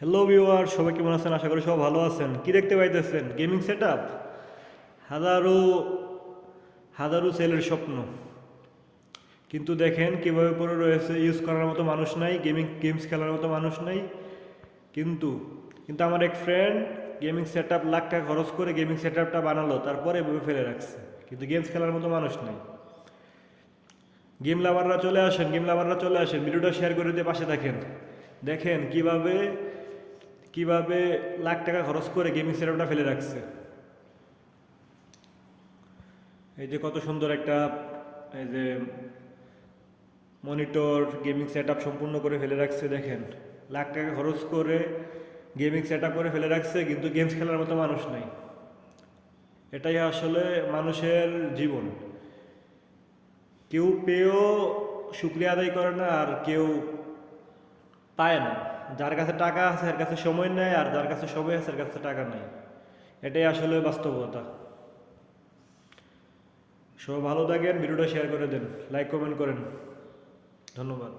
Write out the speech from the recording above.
Hello viewer সবাই কেমন আছেন? আশা করি সবাই ভালো আছেন। কি দেখতে পাইতেছেন? গেমিং সেট আপ হাজারো হাজারো ছেলের স্বপ্ন। কিন্তু দেখেন কীভাবে পড়ে রয়েছে। ইউজ করার মতো মানুষ নাই গেমিং গেমস খেলার মতো মানুষ নাই। কিন্তু কিন্তু আমার এক friend gaming set up lakh টাকা খরচ করে গেমিং সেট আপটা বানালো, তারপরে এভাবে ফেলে রাখছে। কিন্তু গেমস খেলার মতো মানুষ নাই। গেম লাভাররা চলে আসেন গেম লাভাররা চলে আসেন। ভিডিওটা শেয়ার করে দিয়ে পাশে থাকেন। দেখেন কীভাবে কীভাবে লাখ টাকা খরচ করে গেমিং সেটআপটা ফেলে রাখছে? এই যে কত সুন্দর একটা, এই যে মনিটর গেমিং সেটআপ সম্পূর্ণ করে ফেলে রাখছে, দেখেন। লাখ টাকা খরচ করে গেমিং সেটআপ করে ফেলে রাখছে, কিন্তু গেমস খেলার মতো মানুষ নাই। এটাই আসলে মানুষের জীবন। কেউ পেয়েও শুক্রিয়া আদায় করে না আর কেউ পায় না। যার কাছে টাকা আছে এর কাছে সময় নেয় আর যার কাছে সময় আছে এর কাছে টাকা নেই। এটাই আসলে বাস্তবতা। সব ভালো থাকেন, ভিডিওটা শেয়ার করে দেন লাইক কমেন্ট করেন। ধন্যবাদ।